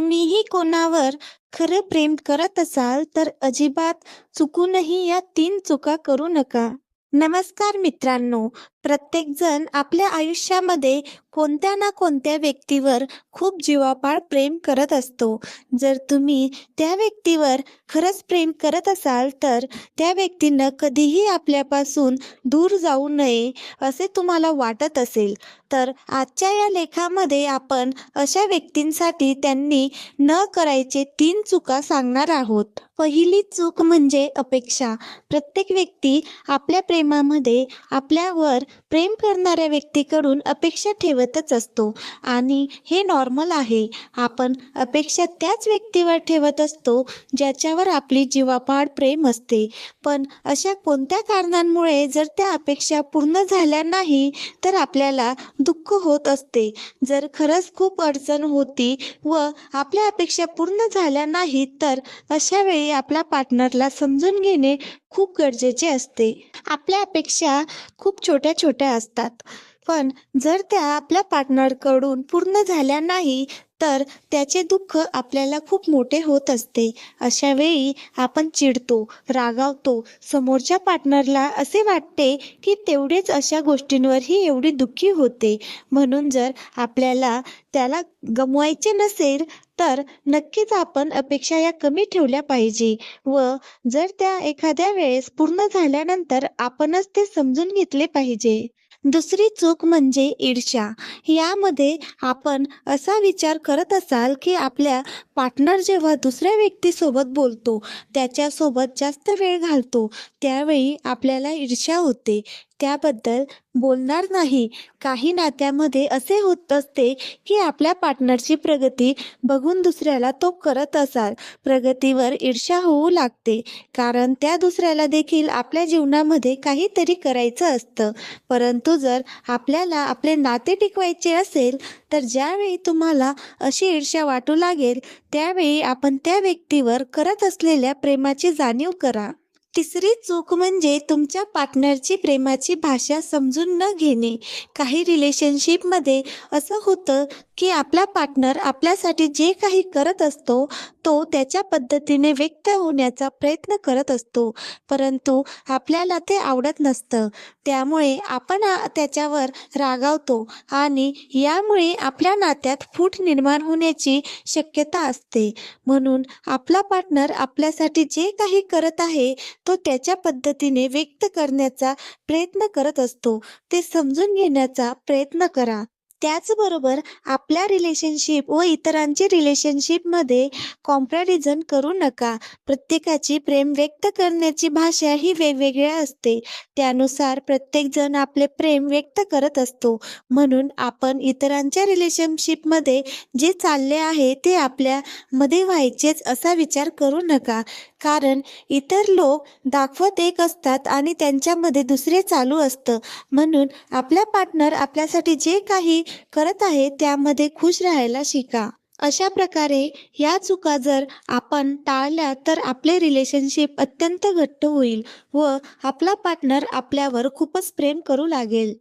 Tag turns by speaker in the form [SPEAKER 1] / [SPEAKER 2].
[SPEAKER 1] तुम्हीही कोणावर खरं प्रेम करत असाल तर अजिबात चुकूनही या तीन चुका करू नका. नमस्कार मित्रांनो प्रत्येकजण आपल्या आयुष्यामध्ये कोणत्या ना कोणत्या व्यक्तीवर खूप जीवापाड प्रेम करत असतो. जर तुम्ही त्या व्यक्तीवर खरंच प्रेम करत असाल तर त्या व्यक्तीनं कधीही आपल्यापासून दूर जाऊ नये असे तुम्हाला वाटत असेल. तर आजच्या या लेखामध्ये आपण अशा व्यक्तींसाठी त्यांनी न करायचे तीन चुका सांगणार आहोत. पहिली चूक म्हणजे अपेक्षा. प्रत्येक व्यक्ती आपल्या प्रेमामध्ये आपल्यावर प्रेम करणाऱ्या व्यक्तीकडून अपेक्षा ठेवतच असतो. आणि हे नॉर्मल आहे. आपण अपेक्षा त्याच व्यक्तीवर ठेवत असतो ज्याच्यावर आपली जीवापाड प्रेम असते. पण अशा कोणत्या कारणांमुळे जर त्या अपेक्षा पूर्ण झाल्या नाही तर आपल्याला दुःख होत असते. जर खरंच खूप अडचण होती व आपल्या अपेक्षा पूर्ण झाल्या नाहीत तर अशा वेळी आपल्या पार्टनरला समजून घेणे खूप गरजेचे असते. आपल्या अपेक्षा खूप छोट्या छोट्या असतात. पण जर त्या आपल्या पार्टनरकडून पूर्ण झाल्या नाही तर त्याचे दुःख आपल्याला खूप मोठे होत असते. अशा वेळी आपण चिडतो रागावतो समोरच्या पार्टनरला असे वाटते की तेवढेच अशा गोष्टींवरही एवढी दुःखी होते. म्हणून जर आपल्याला त्याला गमवायचे नसेल तर नक्कीच आपण अपेक्षा या कमी ठेवल्या पाहिजे व जर त्या एखाद्या वेळेस पूर्ण झाल्यानंतर आपणच ते समजून घेतले पाहिजे. दुसरी चूक म्हणजे ईर्ष्या. यामध्ये आपण असा विचार करत असाल की आपल्या पार्टनर जेव्हा दुसऱ्या व्यक्तीसोबत बोलतो त्याच्यासोबत जास्त वेळ घालतो त्यावेळी आपल्याला ईर्ष्या होते. त्याबद्दल बोलणार नाही. काही नात्यामध्ये असे होत असते की आपल्या पार्टनरची प्रगती बघून दुसऱ्याला तो करत असाल. प्रगतीवर ईर्ष्या होऊ लागते. कारण त्या दुसऱ्याला देखील आपल्या जीवनामध्ये काहीतरी करायचं असतं. परंतु जर आपल्याला आपले नाते टिकवायचे असेल तर ज्यावेळी तुम्हाला अशी ईर्ष्या वाटू लागेल त्यावेळी आपण त्या व्यक्तीवर करत असलेल्या प्रेमाची जाणीव करा. तिसरी चूक म्हणजे तुमच्या पार्टनरची प्रेमाची भाषा समजून न घेणे. काही रिलेशनशिपमध्ये असं होतं की आपला पार्टनर आपल्यासाठी जे काही करत असतो तो त्याच्या पद्धतीने व्यक्त होण्याचा प्रयत्न करत असतो. परंतु आपल्याला ते आवडत नसतं. त्यामुळे आपण त्याच्यावर रागावतो आणि यामुळे आपल्या नात्यात फूट निर्माण होण्याची शक्यता असते. म्हणून आपला पार्टनर आपल्यासाठी जे काही करत आहे तो त्याच्या पद्धतीने व्यक्त करण्याचा प्रयत्न करत असतो. ते समजून घेण्याचा प्रयत्न करा. त्याचबरोबर आपल्या रिलेशनशिप व इतरांची रिलेशनशिपमध्ये कॉम्पॅरिझन करू नका. प्रत्येकाची प्रेम व्यक्त करण्याची भाषा ही वेगवेगळ्या असते. त्यानुसार प्रत्येकजण आपले प्रेम व्यक्त करत असतो. म्हणून आपण इतरांच्या रिलेशनशिपमध्ये जे चालले आहे ते आपल्यामध्ये व्हायचेच असा विचार करू नका. कारण इतर लोक दाखवत एक असतात आणि त्यांच्यामध्ये दुसरे चालू असतं. म्हणून आपल्या पार्टनर आपल्यासाठी जे काही करत आहे त्यामध्ये खुश राहायला शिका. अशा प्रकारे या चुका जर आपण टाळल्या तर आपले रिलेशनशिप अत्यंत घट्ट होईल व आपला पार्टनर आपल्यावर खूपच प्रेम करू लागेल.